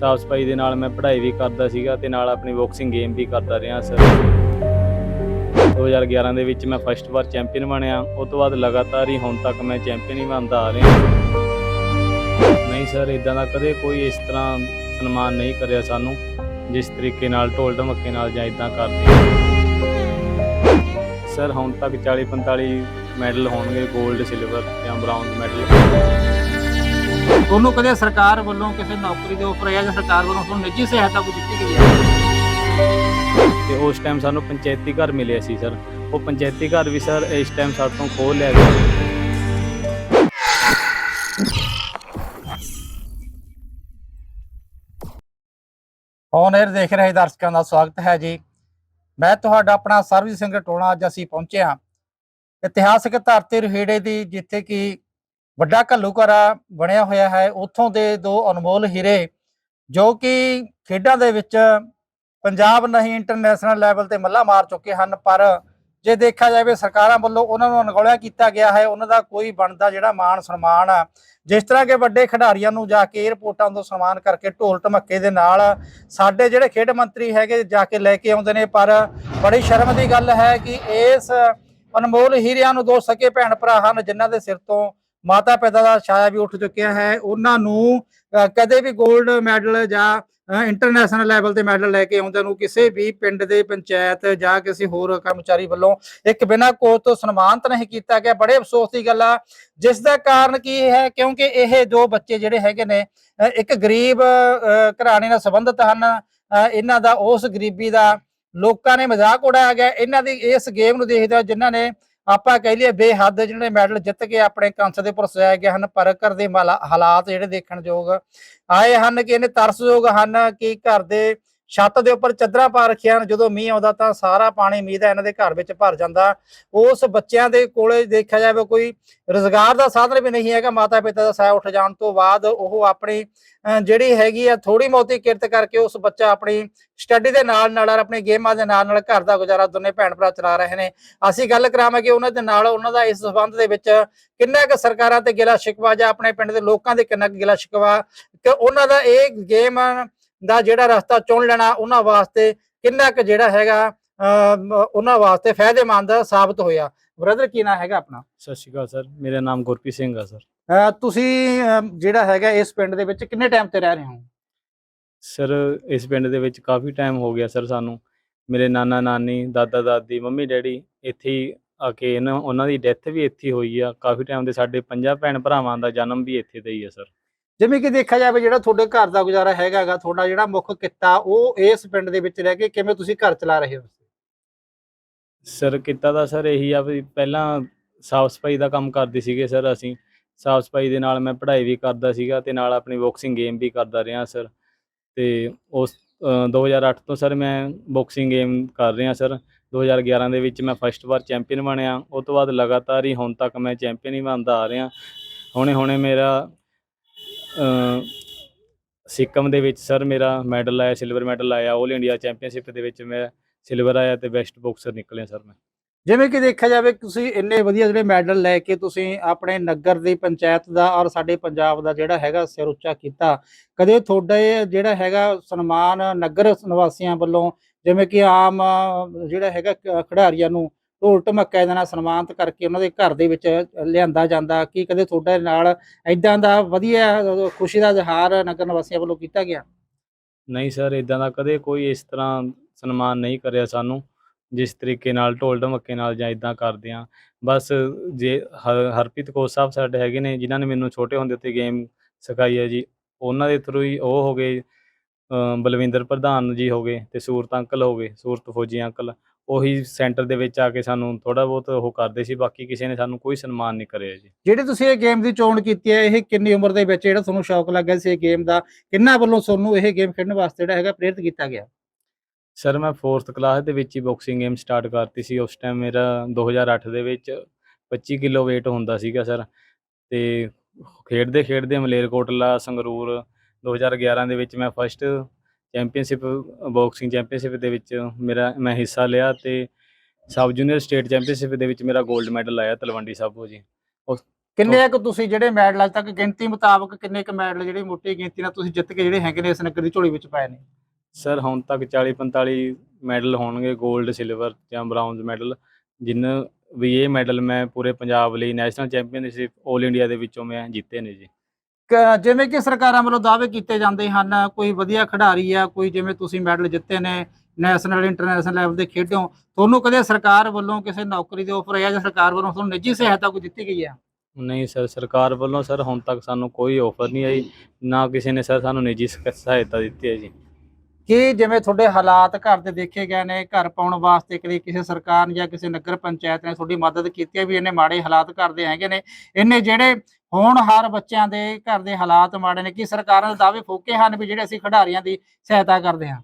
ਸਾਫ਼ ਸਫ਼ਾਈ ਦੇ ਨਾਲ ਮੈਂ ਪੜ੍ਹਾਈ ਵੀ ਕਰਦਾ ਸੀਗਾ ਤੇ ਨਾਲ ਆਪਣੀ ਬਾਕਸਿੰਗ ਗੇਮ ਵੀ ਕਰਦਾ ਰਿਹਾ ਸਰ। 2011 ਦੇ ਵਿੱਚ ਮੈਂ ਫਸਟ ਵਾਰ ਚੈਂਪੀਅਨ ਬਣਿਆ। ਉਸ ਤੋਂ ਬਾਅਦ ਲਗਾਤਾਰ ਹੀ ਹੁਣ ਤੱਕ ਮੈਂ ਚੈਂਪੀਅਨ ਹੀ ਬਣਦਾ ਆ ਰਿਹਾ। ਨਹੀਂ ਸਰ ਇਦਾਂ ਦਾ ਕਦੇ ਕੋਈ ਇਸ ਤਰ੍ਹਾਂ ਸਨਮਾਨ ਨਹੀਂ ਕਰਿਆ ਸਾਨੂੰ, ਜਿਸ ਤਰੀਕੇ ਨਾਲ ਢੋਲ ਢਮੱਕੇ ਨਾਲ ਜਾਂ ਇਦਾਂ ਕਰਦੇ। ਸਰ, ਹੁਣ ਤੱਕ 40 45 ਮੈਡਲ ਹੋਣਗੇ 골ਡ ਸਿਲਵਰ ਜਾਂ ਬ੍ਰਾਊਨ ਮੈਡਲ। ਤੁਹਾਨੂੰ ਕਦੇ ਸਰਕਾਰ ਵੱਲੋਂ ਕਿਸੇ ਨੌਕਰੀ ਦੇ ਉੱਪਰ ਜਾਂ ਸਰਕਾਰ ਵੱਲੋਂ ਤੁਹਾਨੂੰ ਨਿੱਜੀ ਸਹਾਇਤਾ ਕੋਈ ਦਿੱਤੀ ਗਈ ਹੈ? ਤੇ ਉਸ ਟਾਈਮ ਸਾਨੂੰ ਪੰਚਾਇਤੀ ਘਰ ਮਿਲਿਆ ਸੀ ਸਰ। ਉਹ ਪੰਚਾਇਤੀ ਘਰ ਵੀ ਸਰ ਇਸ ਟਾਈਮ ਸਾਡੇ ਤੋਂ ਖੋਹ ਲਿਆ ਗਿਆ। ਔਨ 에ਅਰ ਦੇਖ ਰਹੇ ਦਰਸ਼ਕਾਂ ਦਾ ਸਵਾਗਤ ਹੈ ਜੀ। ਮੈਂ ਤੁਹਾਡਾ ਆਪਣਾ ਸਰਵਿਸ ਸਿੰਘ ਟੋਣਾ ਅੱਜ ਅਸੀਂ ਪਹੁੰਚੇ ਹਾਂ। ਇਤਿਹਾਸਕ ਧਰਤੀ ਰਹੀੜੇ ਦੀ ਜਿੱਥੇ ਕਿ ਵੱਡਾ ਘੱਲੂਘਾਰਾ ਬਣਿਆ ਹੋਇਆ ਹੈ। ਉੱਥੋਂ ਦੇ ਦੋ ਅਨਮੋਲ ਹੀਰੇ ਜੋ ਕਿ ਖੇਡਾਂ ਦੇ ਵਿੱਚ ਪੰਜਾਬ ਨਹੀਂ ਇੰਟਰਨੈਸ਼ਨਲ ਲੈਵਲ ਤੇ ਮੱਲਾ ਮਾਰ ਚੁੱਕੇ ਹਨ, ਪਰ ਜੇ ਦੇਖਿਆ ਜਾਵੇ ਸਰਕਾਰਾਂ ਵੱਲੋਂ ਉਹਨਾਂ ਨੂੰ ਅਣਗੌਲਿਆ ਕੀਤਾ ਗਿਆ ਹੈ। ਉਹਨਾਂ ਦਾ ਕੋਈ ਬਣਦਾ ਜਿਹੜਾ ਮਾਣ ਸਨਮਾਨ ਆ। ਜਿਸ ਤਰ੍ਹਾਂ ਕਿ ਵੱਡੇ ਖਿਡਾਰੀਆਂ ਨੂੰ ਜਾ ਕੇ 에ਅਰਪੋਰਟਾਂ ਤੋਂ ਸਨਮਾਨ ਕਰਕੇ ਢੋਲ ਢਮੱਕੇ ਦੇ ਨਾਲ ਸਾਡੇ ਜਿਹੜੇ ਖੇਡ ਮੰਤਰੀ ਹੈਗੇ ਜਾ ਕੇ ਲੈ ਕੇ ਆਉਂਦੇ ਨੇ, ਪਰ ਬੜੀ ਸ਼ਰਮ ਦੀ ਗੱਲ ਹੈ ਕਿ ਇਸ ਅਨਮੋਲ ਹੀਰਿਆਂ ਨੂੰ ਦੋ ਸਕੇ ਭੈਣ ਭਰਾ ਹਨ, ਜਿਨ੍ਹਾਂ ਦੇ ਸਿਰ ਤੋਂ ਮਾਤਾ ਪਿਤਾ ਦਾ ਛਾਇਆ ਵੀ ਉੱਠ ਚੁੱਕਿਆ ਹੈ। ਉਹਨਾਂ ਨੂੰ ਕਦੇ ਵੀ 골ਡ ਮੈਡਲ ਜਾਂ ਇੰਟਰਨੈਸ਼ਨਲ ਲੈਵਲ ਤੇ ਮੈਡਲ ਲੈ ਕੇ ਆਉਂਦੇ ਨੂੰ ਕਿਸੇ ਵੀ ਪਿੰਡ ਦੇ ਪੰਚਾਇਤ ਜਾਂ ਕਿਸੇ ਹੋਰ ਕਰਮਚਾਰੀ ਵੱਲੋਂ ਇੱਕ ਬਿਨਾਂ ਕੋਚ ਤੋਂ ਸਨਮਾਨਿਤ ਨਹੀਂ ਕੀਤਾ ਗਿਆ। ਬੜੇ ਅਫਸੋਸ ਦੀ ਗੱਲ ਆ। ਜਿਸ ਦਾ ਕਾਰਨ ਕੀ ਹੈ? ਕਿਉਂਕਿ ਇਹ ਦੋ ਬੱਚੇ ਜਿਹੜੇ ਹੈਗੇ ਨੇ ਇੱਕ ਗਰੀਬ ਘਰਾਣੇ ਨਾਲ ਸੰਬੰਧਿਤ ਹਨ। ਇਹਨਾਂ ਦਾ ਉਸ ਗਰੀਬੀ ਦਾ ਲੋਕਾਂ ਨੇ ਮਜ਼ਾਕ ਉਡਾਇਆ ਗਿਆ। ਇਹਨਾਂ ਦੀ ਇਸ ਗੇਮ ਨੂੰ ਦੇਖਦੇ ਹੋਏ ਜਿਨ੍ਹਾਂ ਨੇ ਆਪਾਂ ਕਹਿ ਲਈਏ ਬੇਹੱਦ ਜਿਹੜੇ ਮੈਡਲ ਜਿੱਤ ਕੇ ਆਪਣੇ ਕੰਸ ਦੇ ਪੁਰ ਗਏ ਹਨ, ਪਰ ਘਰ ਦੇ ਮਾਲਾ- ਹਾਲਾਤ ਜਿਹੜੇ ਦੇਖਣਯੋਗ ਆਏ ਹਨ ਕਿ ਇਹਨੇ ਤਰਸਯੋਗ ਹਨ ਕਿ ਘਰ ਦੇ ਛੱਤ ਦੇ ਉੱਪਰ ਚੱਦਰਾਂ ਪਾ ਰੱਖੀਆਂ ਹਨ। ਜਦੋਂ ਮੀਂਹ ਆਉਂਦਾ ਤਾਂ ਸਾਰਾ ਪਾਣੀ ਮੀਂਹ ਦਾ ਇਹਨਾਂ ਦੇ ਘਰ ਵਿੱਚ ਭਰ ਜਾਂਦਾ। ਉਸ ਬੱਚਿਆਂ ਦੇ ਕੋਲੇ ਦੇਖਿਆ ਜਾਵੇ ਕੋਈ ਰੋਜ਼ਗਾਰ ਦਾ ਸਾਧਨ ਵੀ ਨਹੀਂ ਹੈਗਾ। ਮਾਤਾ ਪਿਤਾ ਦਾ ਸਾਇਆ ਉੱਠ ਜਾਣ ਤੋਂ ਬਾਅਦ ਉਹ ਆਪਣੀ ਜਿਹੜੀ ਹੈਗੀ ਆ ਥੋੜੀ ਮੋਤੀ ਕਿਰਤ ਕਰਕੇ ਉਸ ਬੱਚਾ ਆਪਣੀ ਸਟੱਡੀ ਦੇ ਨਾਲ ਨਾਲ ਔਰ ਆਪਣੀ ਗੇਮਾਂ ਦੇ ਨਾਲ ਨਾਲ ਘਰ ਦਾ ਗੁਜ਼ਾਰਾ ਦੋਨੇ ਭੈਣ ਭਰਾ ਚਲਾ ਰਹੇ ਨੇ। ਅਸੀਂ ਗੱਲ ਕਰਾਵਾਂਗੇ ਉਹਨਾਂ ਦੇ ਨਾਲ ਉਹਨਾਂ ਦਾ ਇਸ ਸੰਬੰਧ ਦੇ ਵਿੱਚ ਕਿੰਨਾ ਕੁ ਸਰਕਾਰਾਂ ਤੇ ਗਿਲਾ ਸ਼ਿਕਵਾ ਜਾਂ ਆਪਣੇ ਪਿੰਡ ਦੇ ਲੋਕਾਂ ਦੇ ਕਿੰਨਾ ਕੁ ਗਿਲਾ ਸ਼ਿਕਵਾ। ਕਿ ਉਹਨਾਂ ਦਾ ਇਹ ਗੇਮ ਦਾ ਜਿਹੜਾ ਰਸਤਾ ਚੁਣ ਲੈਣਾ ਉਹਨਾਂ ਵਾਸਤੇ ਕਿੰਨਾ ਕੁ ਜਿਹੜਾ ਹੈਗਾ ਉਹਨਾਂ ਵਾਸਤੇ ਫਾਇਦੇਮੰਦ ਸਾਬਤ ਹੋਇਆ। ਬ੍ਰਦਰ ਕੀ ਨਾਂ ਹੈਗਾ ਆਪਣਾ? ਸਤਿ ਸ਼੍ਰੀ ਅਕਾਲ ਸਰ ਮੇਰਾ ਨਾਮ ਗੁਰਪ੍ਰੀਤ ਸਿੰਘ ਆ ਸਰ। ਤੁਸੀਂ ਜਿਹੜਾ ਹੈਗਾ ਇਸ ਪਿੰਡ ਦੇ ਵਿੱਚ ਕਿੰਨੇ ਟਾਈਮ ਤੇ ਰਹਿ ਰਹੇ ਹੋ? ਸਰ ਇਸ ਪਿੰਡ ਦੇ ਵਿੱਚ ਕਾਫੀ ਟਾਈਮ ਹੋ ਗਿਆ ਸਰ ਸਾਨੂੰ। ਮੇਰੇ ਨਾਨਾ ਨਾਨੀ ਦਾਦਾ ਦਾਦੀ ਮੰਮੀ ਡੈਡੀ ਇੱਥੇ ਆ ਕੇ ਉਹਨਾਂ ਦੀ ਡੈਥ ਵੀ ਇੱਥੇ ਹੋਈ ਆ। ਕਾਫੀ ਟਾਈਮ ਦੇ ਸਾਡੇ ਪੰਜਾਂ ਭੈਣ ਭਰਾਵਾਂ ਦਾ ਜਨਮ ਵੀ ਇੱਥੇ ਦਾ ਹੀ ਆ ਸਰ। ਜਿਵੇਂ ਕਿ ਦੇਖਿਆ ਜਾਵੇ ਜਿਹੜਾ ਤੁਹਾਡੇ ਘਰ ਦਾ ਗੁਜ਼ਾਰਾ ਹੈਗਾਗਾ ਤੁਹਾਡਾ ਜਿਹੜਾ ਮੁੱਖ ਕਿੱਤਾ ਉਹ ਇਸ ਪਿੰਡ ਦੇ ਵਿੱਚ ਰਹਿ ਕੇ ਕਿਵੇਂ ਤੁਸੀਂ ਘਰ ਚਲਾ ਰਹੇ ਹੋ? ਸਰ ਕਿੱਤਾ ਤਾਂ ਸਰ ਇਹੀ ਆ ਵੀ ਪਹਿਲਾਂ ਸਾਫ਼ ਸਫ਼ਾਈ ਦਾ ਕੰਮ ਕਰਦੇ ਸੀਗੇ ਸਰ ਅਸੀਂ। ਸਾਫ਼ ਸਫ਼ਾਈ ਦੇ ਨਾਲ ਮੈਂ ਪੜ੍ਹਾਈ ਵੀ ਕਰਦਾ ਸੀਗਾ ਤੇ ਨਾਲ ਆਪਣੀ ਬਾਕਸਿੰਗ ਗੇਮ ਵੀ ਕਰਦਾ ਰਿਹਾ ਸਰ ਤੇ ਉਸ ਅ, 2008 ਤੋਂ ਸਰ ਮੈਂ ਬਾਕਸਿੰਗ ਗੇਮ ਕਰ ਰਿਹਾ ਸਰ 2011 ਦੇ ਵਿੱਚ ਮੈਂ ਫਸਟ ਵਾਰ ਚੈਂਪੀਅਨ ਬਣਿਆ। ਉਸ ਤੋਂ ਬਾਅਦ ਲਗਾਤਾਰ ਹੀ ਹੁਣ ਤੱਕ ਮੈਂ ਚੈਂਪੀਅਨ ਹੀ ਬਣਦਾ ਆ ਰਿਹਾ। ਹੁਣੇ ਹੁਣੇ ਮੇਰਾ ਸਿੱਕਮ ਦੇ ਵਿੱਚ ਸਰ ਮੇਰਾ ਮੈਡਲ ਆਇਆ ਸਿਲਵਰ ਮੈਡਲ ਆਇਆ 올 ਇੰਡੀਆ ਚੈਂਪੀਅਨਸ਼ਿਪ ਦੇ ਵਿੱਚ ਮੈਂ ਸਿਲਵਰ ਆਇਆ ਤੇ ਬੈਸਟ ਬਾਕਸਰ ਨਿਕਲਿਆ ਸਰ ਮੈਂ। ਜਿਵੇਂ ਕਿ ਦੇਖਿਆ ਜਾਵੇ ਤੁਸੀਂ ਇੰਨੇ ਵਧੀਆ ਜਿਹੜੇ ਮੈਡਲ ਲੈ ਕੇ ਤੁਸੀਂ ਆਪਣੇ ਨਗਰ ਦੀ ਪੰਚਾਇਤ ਦਾ ਔਰ ਸਾਡੇ ਪੰਜਾਬ ਦਾ ਜਿਹੜਾ ਹੈਗਾ ਸਿਰ ਉੱਚਾ ਕੀਤਾ, ਕਦੇ ਤੁਹਾਡਾ ਇਹ ਜਿਹੜਾ ਹੈਗਾ ਸਨਮਾਨ ਨਗਰ ਨਿਵਾਸੀਆਂ ਵੱਲੋਂ ਜਿਵੇਂ ਕਿ ਆਮ ਜਿਹੜਾ ਹੈਗਾ ਖਿਡਾਰੀਆਂ ਨੂੰ ਢੋਲ ਢਮੱਕੇ ਦੇ ਨਾਲ ਸਨਮਾਨਿਤ ਕਰਕੇ ਉਹਨਾਂ ਦੇ ਘਰ ਦੇ ਵਿੱਚ ਲਿਆਂਦਾ ਜਾਂਦਾ ਕੀ ਕਦੇ ਤੁਹਾਡੇ ਨਾਲ ਐਦਾਂ ਦਾ ਵਧੀਆ ਖੁਸ਼ੀ ਦਾ ਇਜ਼ਹਾਰ ਨਗਰ ਨਿਵਾਸੀਆਂ ਵੱਲੋਂ ਕੀਤਾ ਗਿਆ? ਨਹੀਂ ਸਰ ਇਦਾਂ ਦਾ ਕਦੇ ਕੋਈ ਇਸ ਤਰ੍ਹਾਂ ਸਨਮਾਨ ਨਹੀਂ ਕਰਿਆ ਸਾਨੂੰ, ਜਿਸ ਤਰੀਕੇ ਨਾਲ ਢੋਲ ਢਮੱਕੇ ਨਾਲ ਜਾਂ ਇਦਾਂ ਕਰਦੇ ਆ ਬਸ ਜੇ ਹ- ਹਰਪ੍ਰੀਤ ਕੋਚ ਸਾਹਿਬ ਸਾਡੇ ਹੈਗੇ ਨੇ, ਜਿਨ੍ਹਾਂ ਨੇ ਮੈਨੂੰ ਛੋਟੇ ਹੁੰਦੇ ਤੇ ਗੇਮ ਸਿਖਾਈ ਹੈ ਜੀ, ਉਹਨਾਂ ਦੇ ਥਰੂ ਹੀ ਉਹ ਹੋ ਗਏ ਬਲਵਿੰਦਰ ਪ੍ਰਧਾਨ ਜੀ ਹੋ ਗਏ ਤੇ ਸੂਰਤ ਅੰਕਲ ਹੋ ਗਏ ਸੂਰਤ ਫੌਜੀ ਅੰਕਲ ਉਹੀ ਸੈਂਟਰ ਦੇ ਵਿੱਚ ਆ ਕੇ ਸਾਨੂੰ ਥੋੜਾ ਬਹੁਤ ਉਹ ਕਰਦੇ ਸੀ ਬਾਕੀ ਕਿਸੇ ਨੇ ਸਾਨੂੰ ਕੋਈ ਸਨਮਾਨ ਨਹੀਂ ਕਰਿਆ ਜੀ। ਜਿਹੜੀ ਤੁਸੀਂ ਇਹ ਗੇਮ ਦੀ ਚੋਣ ਕੀਤੀ ਹੈ ਇਹ ਕਿੰਨੀ ਉਮਰ ਦੇ ਵਿੱਚ ਜਿਹੜਾ ਤੁਹਾਨੂੰ ਸ਼ੌਕ ਲੱਗਿਆ ਸੀ ਇਹ ਗੇਮ ਦਾ ਕਿੰਨਾ ਵੱਲੋਂ ਤੁਹਾਨੂੰ ਇਹ ਗੇਮ ਖੇਡਣ ਵਾਸਤੇ ਜਿਹੜਾ ਹੈਗਾ ਪ੍ਰੇਰਿਤ ਕੀਤਾ ਗਿਆ? ਸਰ ਮੈਂ 4th ਕਲਾਸ ਦੇ ਵਿੱਚ ਹੀ ਬਾਕਸਿੰਗ ਗੇਮ ਸਟਾਰਟ ਕਰਤੀ ਸੀ ਉਸ ਟਾਈਮ ਮੇਰਾ 2008 ਦੇ ਵਿੱਚ 25 ਕਿਲੋ weight ਹੁੰਦਾ ਸੀਗਾ ਸਰ ਤੇ ਖੇਡਦੇ ਖੇਡਦੇ ਮਲੇਰਕੋਟਲਾ ਸੰਗਰੂਰ 2011 ਦੇ ਵਿੱਚ ਮੈਂ ਫਸਟ ਚੈਂਪੀਅਨਸ਼ਿਪ ਬਾਕਸਿੰਗ ਚੈਂਪੀਅਨਸ਼ਿਪ ਦੇ ਵਿੱਚ ਮੇਰਾ ਮੈਂ ਹਿੱਸਾ ਲਿਆ ਤੇ ਸਬ ਜੂਨੀਅਰ ਸਟੇਟ ਚੈਂਪੀਅਨਸ਼ਿਪ ਦੇ ਵਿੱਚ ਮੇਰਾ 골ਡ ਮੈਡਲ ਆਇਆ ਤਲਵੰਡੀ ਸਾਬੋ ਜੀ। ਕਿੰਨੇ ਕੁ ਤੁਸੀਂ ਜਿਹੜੇ ਮੈਡਲ ਅੱਜ ਤੱਕ ਗਿਣਤੀ ਮੁਤਾਬਕ ਕਿੰਨੇ ਕੁ ਮੈਡਲ ਜਿਹੜੇ ਮੋਟੀ ਗਿਣਤੀ ਨਾਲ ਤੁਸੀਂ ਜਿੱਤ ਕੇ ਜਿਹੜੇ ਹੈਗੇ ਨੇ ਇਸ ਨਗਰ ਦੀ ਝੋਲੀ ਵਿੱਚ ਪਾਏ ਨੇ? ਸਰ ਹੁਣ ਤੱਕ 40 45 ਮੈਡਲ ਹੋਣਗੇ 골ਡ ਸਿਲਵਰ ਜਾਂ ਬ੍ਰਾਊਨਜ਼ ਮੈਡਲ ਜਿੰਨ ਵੀ ਇਹ ਮੈਡਲ ਮੈਂ ਪੂਰੇ ਪੰਜਾਬ ਲਈ ਨੈਸ਼ਨਲ ਚੈਂਪੀਅਨਸ਼ਿਪ 올 ਇੰਡੀਆ ਦੇ ਵਿੱਚੋਂ ਮੈਂ ਜਿੱਤੇ ਨੇ ਜੀ। ਕ- ਜਿਵੇਂ ਕਿ ਸਰਕਾਰਾਂ ਵੱਲੋਂ ਦਾਅਵੇ ਕੀਤੇ ਜਾਂਦੇ ਹਨ, ਕੋਈ ਵਧੀਆ ਖਿਡਾਰੀ ਆ, ਕੋਈ ਜਿਵੇਂ ਤੁਸੀਂ ਮੈਡਲ ਜਿੱਤੇ ਨੇ, ਨੈਸ਼ਨਲ, ਇੰਟਰਨੈਸ਼ਨਲ ਲੈਵਲ ਦੇ ਖੇਡੋ, ਤੁਹਾਨੂੰ ਕਦੇ ਸਰਕਾਰ ਵੱਲੋਂ ਕਿਸੇ ਨੌਕਰੀ ਦੇ ਆਫਰ ਆਇਆ ਜਾਂ ਸਰਕਾਰ ਵੱਲੋਂ ਤੁਹਾਨੂੰ ਨਿੱਜੀ ਸਹਾਇਤਾ ਕੋਈ ਦਿੱਤੀ ਗਈ ਹੈ ਨਹੀਂ ਸਰ, ਸਰਕਾਰ ਵੱਲੋਂ ਸਰ ਹੁਣ ਤੱਕ ਸਾਨੂੰ ਕੋਈ ਆਫਰ ਨਹੀਂ ਆਈ, ਨਾ ਕਿਸੇ ਨੇ ਸਰ ਸਾਨੂੰ ਨਿੱਜੀ ਸਕ- ਸਹਾਇਤਾ ਦਿੱਤੀ ਹੈ ਜੀ। ਕਿ ਜਿਵੇਂ ਤੁਹਾਡੇ ਹਾਲਾਤ ਘਰ ਦੇ ਦੇਖੇ ਗਏ ਨੇ, ਘਰ ਪਾਉਣ ਵਾਸਤੇ ਕਦੇ ਕਿਸੇ ਸਰਕਾਰ ਨੇ ਜਾਂ ਕਿਸੇ ਨਗਰ ਪੰਚਾਇਤ ਨੇ ਤੁਹਾਡੀ ਮਦਦ ਕੀਤੀ ਹੈ ਵੀ ਇਹਨੇ ਮਾੜੇ ਹਾਲਾਤ ਘਰ ਦੇ ਹੈਗੇ ਨੇ? ਇਹਨੇ ਜਿਹੜੇ ਹੋਣਹਾਰ ਬੱਚਿਆਂ ਦੇ ਘਰ ਦੇ ਹਾਲਾਤ ਮਾੜੇ ਨੇ, ਕਿ ਸਰਕਾਰਾਂ ਦੇ ਦਾਅਵੇ ਫੋਕੇ ਹਨ ਵੀ ਜਿਹੜੇ ਅਸੀਂ ਖਿਡਾਰੀਆਂ ਦੀ ਸਹਾਇਤਾ ਕਰਦੇ ਹਾਂ?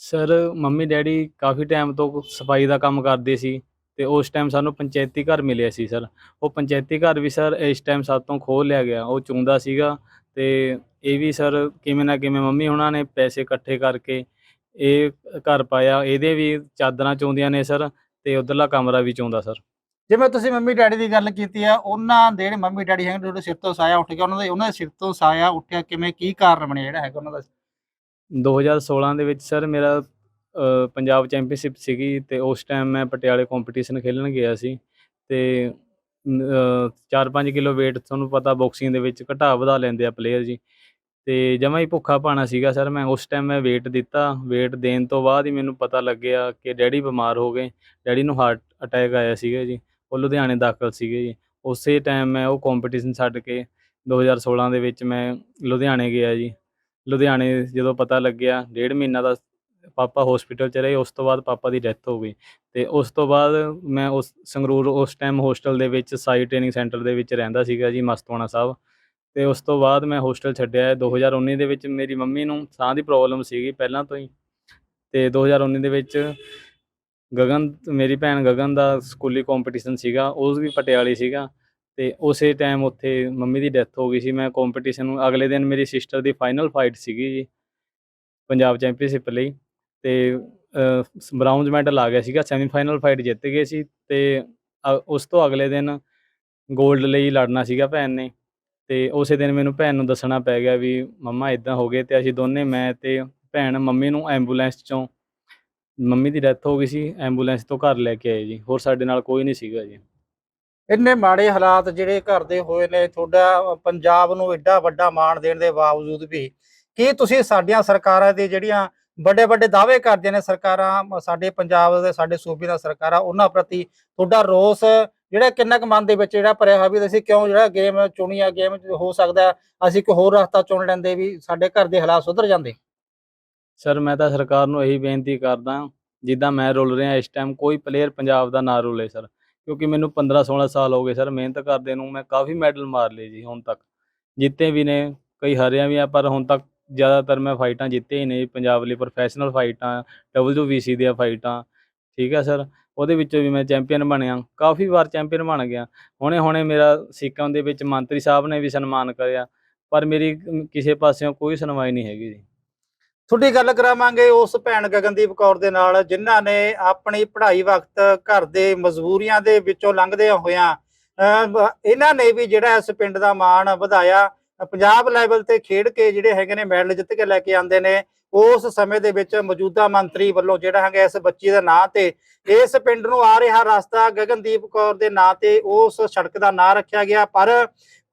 ਸਰ, ਮੰਮੀ ਡੈਡੀ ਕਾਫੀ ਟਾਈਮ ਤੋਂ ਸਫ਼ਾਈ ਦਾ ਕੰਮ ਕਰਦੇ ਸੀ ਤੇ ਉਸ ਟਾਈਮ ਸਾਨੂੰ ਪੰਚਾਇਤੀ ਘਰ ਮਿਲਿਆ ਸੀ ਸਰ। ਉਹ ਪੰਚਾਇਤੀ ਘਰ ਵੀ ਸਰ ਇਸ ਟਾਈਮ ਸਾਤੋਂ ਖੋਹ ਲਿਆ ਗਿਆ। ਉਹ ਚੁੰਦਾ ਸੀਗਾ ਤੇ ਇਹ ਵੀ ਸਰ ਕਿਵੇਂ ਨਾ ਕਿਵੇਂ ਮੰਮੀ ਉਹਨਾਂ ਨੇ ਪੈਸੇ ਇਕੱਠੇ ਕਰਕੇ ਇਹ ਘਰ ਪਾਇਆ ਇਹਦੇ ਵੀ ਚਾਦਰਾਂ ਚੋਂਦੀਆਂ ਨੇ ਸਰ ਤੇ ਉਧਰਲਾ ਕਮਰਾ ਵੀ ਚੋਂਦਾ ਸਰ। ਜਿਵੇਂ ਤੁਸੀਂ ਮੰਮੀ ਡੈਡੀ ਦੀ ਗੱਲ ਕੀਤੀ ਆ ਉਹਨਾਂ ਦੇ ਜਿਹੜੇ ਮੰਮੀ ਡੈਡੀ ਹੈਗੇ ਤੁਹਾਡੇ ਸਿਰ ਤੋਂ ਸਾਇਆ ਉੱਠ ਗਿਆ ਉਹਨਾਂ ਦੇ ਉਹਨਾਂ ਦੇ ਸਿਰ ਤੋਂ ਸਾਇਆ ਉੱਠਿਆ ਕਿਵੇਂ ਕੀ ਕਾਰਨ ਬਣਿਆ ਜਿਹੜਾ ਹੈਗਾ ਉਹਨਾਂ ਦਾ? 2016 ਦੇ ਵਿੱਚ ਸਰ ਮੇਰਾ ਪੰਜਾਬ ਚੈਂਪੀਅਨਸ਼ਿਪ ਸੀਗੀ ਤੇ ਉਸ ਟਾਈਮ ਮੈਂ ਪਟਿਆਲੇ ਕੰਪੀਟੀਸ਼ਨ ਖੇਲਣ ਗਿਆ ਸੀ ਤੇ 4-5 ਕਿਲੋ weight ਤੁਹਾਨੂੰ ਪਤਾ ਬਾਕਸਿੰਗ ਦੇ ਵਿੱਚ ਘਟਾ ਵਧਾ ਲੈਂਦੇ ਆ ਪਲੇਅਰ ਜੀ। ਤੇ ਜਮਾ ਹੀ ਭੁੱਖਾ ਪਾਣਾ ਸੀਗਾ ਸਰ ਮੈਂ ਉਸ ਟਾਈਮ ਮੈਂ weight ਦਿੱਤਾ। weight ਦੇਣ ਤੋਂ ਬਾਅਦ ਹੀ ਮੈਨੂੰ ਪਤਾ ਲੱਗਿਆ ਕਿ ਡੈਡੀ ਬਿਮਾਰ ਹੋ ਗਏ। ਡੈਡੀ ਨੂੰ ਹਾਰਟ ਅਟੈਕ ਆਇਆ ਸੀਗਾ ਜੀ। ਉਹ ਲੁਧਿਆਣੇ ਦਾਖਲ ਸੀਗੇ ਜੀ। ਉਸੇ ਟਾਈਮ ਮੈਂ ਉਹ ਕੰਪੀਟੀਸ਼ਨ ਛੱਡ ਕੇ 2016 ਦੇ ਵਿੱਚ ਮੈਂ ਲੁਧਿਆਣੇ ਗਿਆ ਜੀ। ਲੁਧਿਆਣੇ ਜਦੋਂ ਪਤਾ ਲੱਗਿਆ, ਡੇਢ ਮਹੀਨਾ ਦਾ ਪਾਪਾ ਹਸਪੀਟਲ ਚ ਰਹੇ ਉਸ ਤੋਂ ਬਾਅਦ ਪਾਪਾ ਦੀ ਡੈਥ ਹੋ ਗਈ ਤੇ ਉਸ ਤੋਂ ਬਾਅਦ ਮੈਂ ਉਸ ਸੰਗਰੂਰ ਉਸ ਟਾਈਮ ਹੋਸਟਲ ਦੇ ਵਿੱਚ ਸਾਈ ਟ੍ਰੇਨਿੰਗ ਸੈਂਟਰ ਦੇ ਵਿੱਚ ਰਹਿੰਦਾ ਸੀਗਾ ਜੀ ਮਸਤਵਾਣਾ ਸਾਹਿਬ ਤੇ ਉਸ ਤੋਂ ਬਾਅਦ ਮੈਂ ਹੋਸਟਲ ਛੱਡਿਆ ਹੈ। 2019 ਦੇ ਵਿੱਚ ਮੇਰੀ ਮੰਮੀ ਨੂੰ ਸਾਹ ਦੀ ਪ੍ਰੋਬਲਮ ਸੀਗੀ ਪਹਿਲਾਂ ਤੋਂ ਹੀ ਤੇ 2019 ਦੇ ਵਿੱਚ ਗਗਨ, ਮੇਰੀ ਭੈਣ ਗਗਨ ਦਾ ਸਕੂਲੀ ਕੰਪੀਟੀਸ਼ਨ ਸੀਗਾ, ਉਸ ਵੀ ਪਟਿਆਲੇ ਸੀਗਾ ਤੇ ਉਸੇ ਟਾਈਮ ਉੱਥੇ ਮੰਮੀ ਦੀ ਡੈਥ ਹੋ ਗਈ ਸੀ ਮੈਂ ਕੰਪੀਟੀਸ਼ਨ ਨੂੰ ਅਗਲੇ ਦਿਨ ਮੇਰੀ ਸਿਸਟਰ ਦੀ ਫਾਈਨਲ ਫਾਈਟ ਸੀਗੀ ਜੀ, ਪੰਜਾਬ ਚੈਂਪੀਅਨਸ਼ਿਪ ਲਈ ਤੇ ਬ੍ਰਾਊਨਜ਼ ਮੈਡਲ ਆ ਗਿਆ ਸੀਗਾ ਸੈਮੀਫਾਈਨਲ ਫਾਈਟ ਜਿੱਤ ਗਏ ਸੀ ਤੇ, ਅ- ਉਸ ਤੋਂ ਅਗਲੇ ਦਿਨ 골ਡ ਲਈ ਲੜਨਾ ਸੀਗਾ ਭੈਣ ਨੇ ਤੇ ਉਸੇ ਦਿਨ ਮੈਨੂੰ ਭੈਣ ਨੂੰ ਦੱਸਣਾ ਪੈ ਗਿਆ ਵੀ ਮੰਮਾ ਇਦਾਂ ਹੋ ਗਏ ਤੇ ਅਸੀਂ ਦੋਨੇ, ਮੈਂ ਤੇ ਭੈਣ ਮੰਮੀ ਨੂੰ ਐਂਬੂਲੈਂਸ ਚੋਂ, ਮੰਮੀ ਦੀ ਡੈਥ ਹੋ ਗਈ ਸੀ ਐਂਬੂਲੈਂਸ ਤੋਂ ਘਰ ਲੈ ਕੇ ਆਏ ਜੀ, ਹੋਰ ਸਾਡੇ ਨਾਲ ਕੋਈ ਨਹੀਂ ਸੀਗਾ ਜੀ। ਇੰਨੇ ਮਾੜੇ ਹਾਲਾਤ ਜਿਹੜੇ ਘਰ ਦੇ ਹੋਏ ਨੇ, ਤੁਹਾਡਾ ਪੰਜਾਬ ਨੂੰ ਐਡਾ ਵੱਡਾ ਮਾਣ ਦੇਣ ਦੇ ਬਾਵਜੂਦ ਵੀ, ਕੀ ਤੁਸੀਂ ਸਾਡੀਆਂ ਸਰਕਾਰਾਂ ਦੇ ਜਿਹੜੀਆਂ ਵੱਡੇ ਵੱਡੇ ਦਾਅਵੇ ਕਰਦੀਆਂ ਨੇ ਸਰਕਾਰਾਂ ਸਾਡੇ ਪੰਜਾਬ ਦੇ, ਸਾਡੇ ਸੂਬੇ ਦੀਆਂ ਸਰਕਾਰਾਂ, ਉਹਨਾਂ ਪ੍ਰਤੀ ਤੁਹਾਡਾ ਰੋਸ ਜਿਹੜਾ ਕਿੰਨਾ ਕੁ ਮਨ ਦੇ ਵਿੱਚ ਜਿਹੜਾ ਭਰਿਆ ਹੋਇਆ ਵੀ ਅਸੀਂ ਕਿਉਂ ਜਿਹੜਾ ਗੇਮ ਚੁਣੀ ਆ, ਗੇਮ ਹੋ ਸਕਦਾ, ਅਸੀਂ ਕੋਈ ਹੋਰ ਰਸਤਾ ਚੁਣ ਲੈਂਦੇ ਵੀ ਸਾਡੇ ਘਰ ਦੇ ਹਾਲਾਤ ਸੁਧਰ ਜਾਂਦੇ? ਸਰ ਮੈਂ ਤਾਂ ਸਰਕਾਰ ਨੂੰ ਇਹੀ ਬੇਨਤੀ ਕਰਦਾ, ਜਿੱਦਾਂ ਮੈਂ ਰੁਲ ਰਿਹਾ ਇਸ ਟਾਈਮ ਕੋਈ ਪਲੇਅਰ ਪੰਜਾਬ ਦਾ ਨਾ ਰੁਲੇ ਸਰ ਕਿਉਂਕਿ ਮੈਨੂੰ 15 16 ਸਾਲ ਹੋ ਗਏ ਸਰ ਮਿਹਨਤ ਕਰਦੇ ਨੂੰ, ਮੈਂ ਕਾਫੀ ਮੈਡਲ ਮਾਰ ਲਏ ਜੀ ਹੁਣ ਤੱਕ। ਜਿੱਤੇ ਵੀ ਨੇ, ਕਈ ਹਾਰਿਆ ਵੀ ਆ, ਪਰ ਹੁਣ ਤੱਕ ਜ਼ਿਆਦਾਤਰ ਮੈਂ ਫਾਈਟਾਂ ਜਿੱਤੇ ਹੀ ਨੇ ਪੰਜਾਬ ਲਈ ਪ੍ਰੋਫੈਸ਼ਨਲ ਫਾਈਟਾਂ WBC ਦੀਆਂ ਫਾਈਟਾਂ, ਠੀਕ ਹੈ ਸਰ? ਉਹਦੇ ਵਿੱਚੋਂ ਵੀ ਮੈਂ ਚੈਂਪੀਅਨ ਬਣਿਆ, ਕਾਫੀ ਵਾਰ ਚੈਂਪੀਅਨ ਬਣ ਗਿਆ। ਹੁਣੇ ਹੁਣੇ ਮੇਰਾ ਸਿੱਕਮ ਦੇ ਵਿੱਚ ਮੰਤਰੀ ਸਾਹਿਬ ਨੇ ਵੀ ਸਨਮਾਨ ਕਰਿਆ, ਪਰ ਮੇਰੀ ਕਿਸੇ ਪਾਸਿਓਂ ਕੋਈ ਸੁਣਵਾਈ ਨਹੀਂ ਹੈਗੀ ਜੀ। ਤੁਹਾਡੀ ਗੱਲ ਕਰਾਵਾਂਗੇ ਉਸ ਭੈਣ ਗਗਨਦੀਪ ਕੌਰ ਦੇ ਨਾਲ, ਜਿਨ੍ਹਾਂ ਨੇ ਆਪਣੀ ਪੜ੍ਹਾਈ ਵਕਤ ਘਰ ਦੇ ਮਜਬੂਰੀਆਂ ਦੇ ਵਿੱਚੋਂ ਲੰਘਦਿਆਂ ਹੋਇਆਂ ਇਹਨਾਂ ਨੇ ਵੀ ਜਿਹੜਾ ਇਸ ਪਿੰਡ ਦਾ ਮਾਣ ਵਧਾਇਆ। ਪੰਜਾਬ ਲੈਵਲ ਤੇ ਖੇਡ ਕੇ ਜਿਹੜੇ ਹੈਗੇ ਨੇ ਮੈਡਲ ਜਿੱਤ ਕੇ ਲੈ ਕੇ ਆਉਂਦੇ ਨੇ ਉਸ ਸਮੇਂ ਦੇ ਵਿੱਚ ਮੌਜੂਦਾ ਮੰਤਰੀ ਵੱਲੋਂ ਜਿਹੜਾ ਹੈਗਾ ਇਸ ਬੱਚੀ ਦੇ ਨਾਂ ਤੇ ਇਸ ਪਿੰਡ ਨੂੰ ਆ ਰਿਹਾ ਰਸਤਾ ਗਗਨਦੀਪ ਕੌਰ ਦੇ ਨਾਂ ਤੇ ਉਸ ਸੜਕ ਦਾ ਨਾਂ ਰੱਖਿਆ ਗਿਆ ਪਰ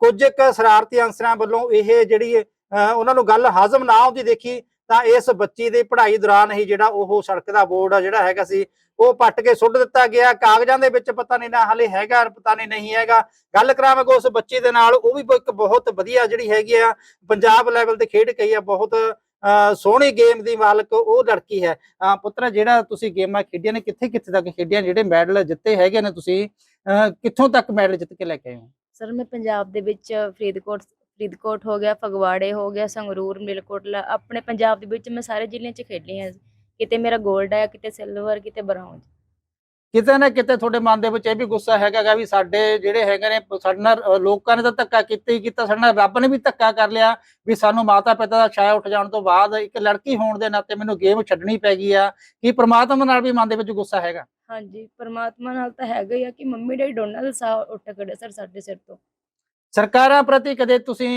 ਕੁਝ ਕੁ ਸ਼ਰਾਰਤੀ ਅੰਸਰਾਂ ਵੱਲੋਂ ਇਹ ਜਿਹੜੀ ਅਹ, ਉਹਨਾਂ ਨੂੰ ਗੱਲ ਹਜ਼ਮ ਨਾ ਆਉਂਦੀ ਦੇਖੀ ਤਾਂ ਇਸ ਬੱਚੀ ਦੀ ਪੜ੍ਹਾਈ ਦੌਰਾਨ ਹੀ ਜਿਹੜਾ ਉਹ ਸੜਕ ਦਾ ਬੋਰਡ ਆ ਜਿਹੜਾ ਹੈਗਾ ਸੀ ਉਹ ਪੱਟ ਕੇ ਸੁੱਟ ਦਿੱਤਾ ਗਿਆ। ਕਾਗਜ਼ਾਂ ਦੇ ਵਿੱਚ ਪਤਾ ਨਹੀਂ ਨਾ ਹਲੇ ਹੈਗਾ ਪਤਾ ਨਹੀਂ ਨਹੀਂ ਹੈਗਾ। ਗੱਲ ਕਰਾਵਾਂਗੇ ਉਸ ਬੱਚੀ ਦੇ ਨਾਲ ਉਹ ਵੀ ਇੱਕ ਬਹੁਤ ਵਧੀਆ ਜਿਹੜੀ ਹੈਗੀ ਆ ਪੰਜਾਬ ਲੈਵਲ ਤੇ ਖੇਡ ਗਈ ਆ ਬਹੁਤ ਅਹ, ਸੋਹਣੀ ਗੇਮ ਦੀ ਮਾਲਕ ਉਹ ਲੜਕੀ ਹੈ। ਪੁੱਤਰ ਜਿਹੜਾ ਤੁਸੀਂ ਗੇਮਾਂ ਖੇਡੀਆਂ ਨੇ ਕਿੱਥੇ ਕਿੱਥੇ ਤੱਕ ਖੇਡੀਆਂ ਜਿਹੜੇ ਮੈਡਲ ਜਿੱਤੇ ਹੈਗੇ ਨੇ ਤੁਸੀਂ ਅਹ, ਕਿੱਥੋਂ ਤੱਕ ਮੈਡਲ ਜਿੱਤ ਕੇ ਲੈ ਕੇ ਆਏ ਹੋ? ਸਰ ਮੈਂ ਪੰਜਾਬ ਦੇ ਵਿੱਚ ਫਰੀਦਕੋਟ ਫਰੀਦਕੋਟ ਹੋ ਗਿਆ ਫਗਵਾੜੇ ਹੋ ਗਿਆ ਸੰਗਰੂਰ ਮਲੇਰਕੋਟਲਾ ਆਪਣੇ ਪੰਜਾਬ ਦੇ ਵਿੱਚ ਮੈਂ ਸਾਰੇ ਜ਼ਿਲ੍ਹਿਆਂ 'ਚ ਖੇਡੀ ਹਾਂ ਕਿਤੇ ਮੇਰਾ 골ਡ ਆਇਆ ਕਿਤੇ ਸਿਲਵਰ ਕਿਤੇ ਬ੍ਰਾਊਨ ਕਿਤੇ ਨਾ ਕਿਤੇ ਤੁਹਾਡੇ ਮਨ ਦੇ ਵਿੱਚ ਇਹ ਵੀ ਗੁੱਸਾ ਹੈਗਾ ਗਾ ਵੀ ਸਾਡੇ ਜਿਹੜੇ ਹੈਗੇ ਨੇ ਸਾਡੇ ਨਾਲ ਲੋਕਾਂ ਨੇ ਤਾਂ ਧੱਕਾ ਕੀਤਾ ਹੀ ਕੀਤਾ ਸਾਡੇ ਨਾਲ ਰੱਬ ਨੇ ਵੀ ਧੱਕਾ ਕਰ ਲਿਆ ਵੀ ਸਾਨੂੰ ਮਾਤਾ ਪਿਤਾ ਦਾ ਛਾਇਆ ਉੱਠ ਜਾਣ ਤੋਂ ਬਾਅਦ ਇੱਕ ਲੜਕੀ ਹੋਣ ਦੇ ਨਾਤੇ ਮੈਨੂੰ ਗੇਮ ਛੱਡਣੀ ਪੈ ਗਈ ਆ। ਕੀ ਪ੍ਰਮਾਤਮਾ ਨਾਲ ਵੀ ਮਨ ਦੇ ਵਿੱਚ ਗੁੱਸਾ ਹੈਗਾ? ਹਾਂਜੀ ਪਰਮਾਤਮਾ ਨਾਲ ਤਾਂ ਹੈਗਾ ਹੀ ਆ ਕਿ ਮੰਮੀ ਡੈਡੀ ਦੋਨਾਂ ਦਾ ਸਾਹ ਉੱਠ ਖੜੇ ਸਰ ਸਾਡੇ ਸਿਰ ਤੋਂ। ਸਰਕਾਰਾਂ ਪ੍ਰਤੀ ਕਦੇ ਤੁਸੀਂ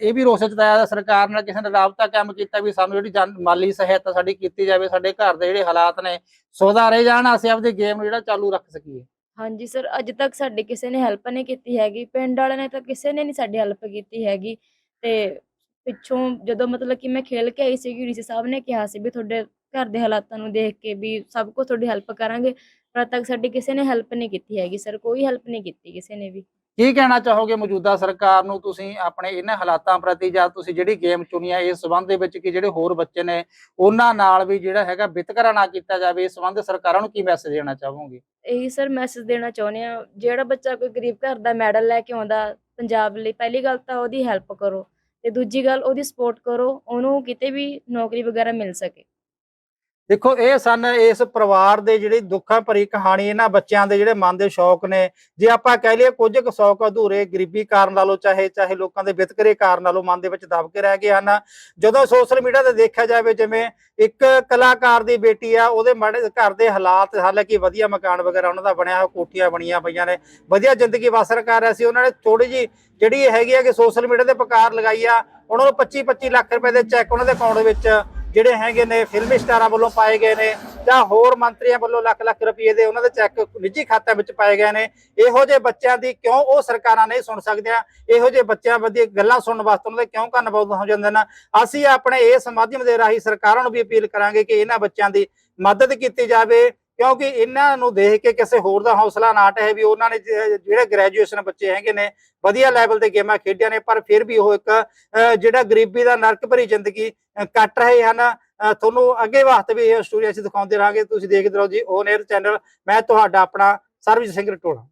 ਇਹ ਵੀ ਰੋਸ ਜਤਾਇਆ ਸਰਕਾਰ ਨਾਲ ਕਿਸੇ ਨੇ ਰਾਬਤਾ ਕੰਮ ਕੀਤਾ ਵੀ ਸਾਨੂੰ ਜਿਹੜੀ ਮਾਲੀ ਸਹਾਇਤਾ ਸਾਡੀ ਕੀਤੀ ਜਾਵੇ, ਸਾਡੇ ਘਰ ਦੇ ਜਿਹੜੇ ਹਾਲਾਤ ਨੇ ਸੁਧਾਰੇ ਜਾਣ, ਅਸੀਂ ਆਪਦੀ ਗੇਮ ਜਿਹੜਾ ਚਾਲੂ ਰੱਖ ਸਕੀਏ। ਹਾਂਜੀ ਸਰ, ਅੱਜ ਤੱਕ ਸਾਡੀ ਕਿਸੇ ਨੇ ਹੈਲਪ ਨਹੀਂ ਕੀਤੀ ਹੈਗੀ, ਪਿੰਡ ਵਾਲਿਆਂ ਨੇ ਤਾਂ ਕਿਸੇ ਨੇ ਨਹੀਂ ਸਾਡੀ ਹੈਲਪ ਕੀਤੀ ਹੈਗੀ। ਤੇ ਪਿੱਛੋਂ ਜਦੋਂ ਮਤਲਬ ਕਿ ਮੈਂ ਖੇਲ ਕੇ ਆਈ ਸੀ ਡੀਸੀ ਸਾਹਿਬ ਨੇ ਕਿਹਾ ਸੀ ਵੀ ਤੁਹਾਡੇ ਘਰ ਦੇ ਹਾਲਾਤਾਂ ਨੂੰ ਦੇਖ ਕੇ ਵੀ ਸਭ ਕੁਝ ਤੁਹਾਡੀ ਹੈਲਪ ਕਰਾਂਗੇ, ਪਰ ਤੱਕ ਸਾਡੀ ਕਿਸੇ ਨੇ ਹੈਲਪ ਨਹੀਂ ਕੀਤੀ ਹੈਗੀ ਸਰ, ਕੋਈ ਹੈਲਪ ਨਹੀਂ ਕੀਤੀ ਕਿਸੇ ਨੇ ਵੀ। ਕੀ ਕਹਿਣਾ ਚਾਹੋਗੇ ਮੌਜੂਦਾ ਸਰਕਾਰ ਨੂੰ? ਤੁਸੀਂ ਆਪਣੇ ਇਹਨਾਂ ਹਾਲਾਤਾਂ ਪ੍ਰਤੀ ਜਾਂ ਤੁਸੀਂ ਜਿਹੜੀ ਗੇਮ ਚੁਣੀ ਹੈ ਇਸ ਸਬੰਧ ਦੇ ਵਿੱਚ ਕਿ ਜਿਹੜੇ ਹੋਰ ਬੱਚੇ ਨੇ, ਉਹਨਾਂ ਨਾਲ ਵੀ ਜਿਹੜਾ ਹੈਗਾ ਵਿਤਕਰਾ ਨਾ ਕੀਤਾ ਜਾਵੇ, ਇਸ ਸਬੰਧ ਸਰਕਾਰਾਂ ਨੂੰ ਕੀ ਮੈਸੇਜ ਦੇਣਾ ਚਾਹੋਗੇ? ਇਹੀ ਸਰ ਮੈਸੇਜ ਦੇਣਾ ਚਾਹੁੰਦੇ ਆ ਜਿਹੜਾ ਬੱਚਾ ਕੋਈ ਗਰੀਬ ਘਰ ਦਾ ਮੈਡਲ ਲੈ ਕੇ ਆਉਂਦਾ ਪੰਜਾਬ ਲਈ, ਪਹਿਲੀ ਗੱਲ ਤਾਂ ਉਹਦੀ ਹੈਲਪ ਕਰੋ ਤੇ ਦੂਜੀ ਗੱਲ ਉਹਦੀ ਸਪੋਰਟ ਕਰੋ, ਉਹਨੂੰ ਕਿਤੇ ਵੀ ਨੌਕਰੀ ਵਗੈਰਾ ਮਿਲ ਸਕੇ। ਦੇਖੋ, ਇਹ ਸਨ ਇਸ ਪਰਿਵਾਰ ਦੇ ਜਿਹੜੀ ਦੁੱਖਾਂ ਭਰੀ ਕਹਾਣੀ, ਇਹਨਾਂ ਬੱਚਿਆਂ ਦੇ ਜਿਹੜੇ ਮਨ ਦੇ ਸ਼ੌਕ ਨੇ। ਜੇ ਆਪਾਂ ਕਹਿ ਲਈਏ ਕੁਝ ਕੁ ਸ਼ੌਕ ਅਧੂਰੇ, ਗਰੀਬੀ ਕਾਰਨ ਲਾ ਲਓ ਚਾਹੇ ਚਾਹੇ ਲੋਕਾਂ ਦੇ ਵਿਤਕਰੇ ਕਾਰਨ ਲਾ ਲਓ ਮਨ ਦੇ ਵਿੱਚ ਦਬ ਕੇ ਰਹਿ ਗਏ ਹਨ। ਜਦੋਂ ਸੋਸ਼ਲ ਮੀਡੀਆ ਤੇ ਦੇਖਿਆ ਜਾਵੇ, ਜਿਵੇਂ ਇੱਕ ਕਲਾਕਾਰ ਦੀ ਬੇਟੀ ਆ, ਉਹਦੇ ਮਾੜੇ ਘਰ ਦੇ ਹਾਲਾਤ ਹਾਲਾਂਕਿ ਵਧੀਆ ਮਕਾਨ ਵਗੈਰਾ, ਉਹਨਾਂ ਦਾ ਬਣਿਆ ਹੋਇਆ ਕੋਠੀਆਂ ਬਣੀਆਂ ਪਈਆਂ ਨੇ, ਵਧੀਆ ਜ਼ਿੰਦਗੀ ਬਸਰ ਕਰ ਰਿਹਾ ਸੀ। ਉਹਨਾਂ ਨੇ ਥੋੜੀ ਜੀ ਜਿਹੜੀ ਹੈਗੀ ਆ ਕਿ ਸੋਸ਼ਲ ਮੀਡੀਆ ਤੇ ਪਕਾਰ ਲਗਾਈ ਆ, ਉਹਨਾਂ ਨੂੰ 25 25 ਲੱਖ ਰੁਪਏ ਦੇ ਚੈੱਕ ਉਹਨਾਂ ਦੇ ਅਕਾਊਂਟ ਦੇ ਵਿੱਚ ਜਿਹੜੇ ਹੈਗੇ ਨੇ ਫਿਲਮੀ ਸਟਾਰਾਂ ਵੱਲੋਂ ਪਾਏ ਗਏ ਨੇ ਜਾਂ ਹੋਰ ਮੰਤਰੀਆਂ ਵੱਲੋਂ ਲੱਖ ਲੱਖ ਰੁਪਏ ਦੇ ਉਹਨਾਂ ਦੇ ਚੈੱਕ ਨਿੱਜੀ ਖਾਤਿਆਂ ਵਿੱਚ ਪਾਏ ਗਏ ਨੇ, ਇਹੋ ਜਿਹੇ ਬੱਚਿਆਂ ਦੀ ਕਿਉਂ ਉਹ ਸਰਕਾਰਾਂ ਨਹੀਂ ਸੁਣ ਸਕਦੀਆਂ? ਇਹੋ ਜਿਹੇ ਬੱਚਿਆਂ ਵਧੀਆ ਗੱਲਾਂ ਸੁਣਨ ਵਾਸਤੇ ਉਹਨਾਂ ਦੇ ਕਿਉਂ ਕੰਨ ਬਹੁਤ ਹੋ ਜਾਂਦੇ ਨੇ? ਅਸੀਂ ਆਪਣੇ ਇਸ ਮਾਧਿਅਮ ਦੇ ਰਾਹੀਂ ਸਰਕਾਰਾਂ ਨੂੰ ਵੀ ਅਪੀਲ ਕਰਾਂਗੇ ਕਿ ਇਹਨਾਂ ਬੱਚਿਆਂ ਦੀ ਮਦਦ ਕੀਤੀ ਜਾਵੇ। ਕਿਉਂਕਿ ਇਹਨਾਂ ਨੂੰ ਦੇਖ ਕੇ ਕਿਸੇ ਹੋਰ ਦਾ ਹੌਸਲਾ ਨਾ ਟਹੇ ਵੀ ਉਹਨਾਂ ਨੇ ਜਿਹੜੇ ਗ੍ਰੈਜੂਏਸ਼ਨ ਬੱਚੇ ਹੈਗੇ ਨੇ, ਵਧੀਆ ਲੈਵਲ ਤੇ ਗੇਮਾਂ ਖੇਡੀਆਂ ਨੇ, ਪਰ ਫਿਰ ਵੀ ਉਹ ਇੱਕ ਜਿਹੜਾ ਗਰੀਬੀ ਦਾ ਨਰਕ ਭਰੀ ਜ਼ਿੰਦਗੀ ਕੱਟ ਰਹੇ ਹਨ। ਤੁਹਾਨੂੰ ਅੱਗੇ ਵਾਸਤੇ ਵੀ ਇਹ ਸਟੋਰੀ ਅਸੀਂ ਦਿਖਾਉਂਦੇ ਰਹਾਂਗੇ। ਤੁਸੀਂ ਦੇਖਦੇ ਰਹੋ ਜੀ ਓਨ 에ਅਰ ਚੈਨਲ ਮੈਂ ਤੁਹਾਡਾ ਆਪਣਾ ਸਰਬਜੀਤ ਸਿੰਘ ਰਟੋਲਾ।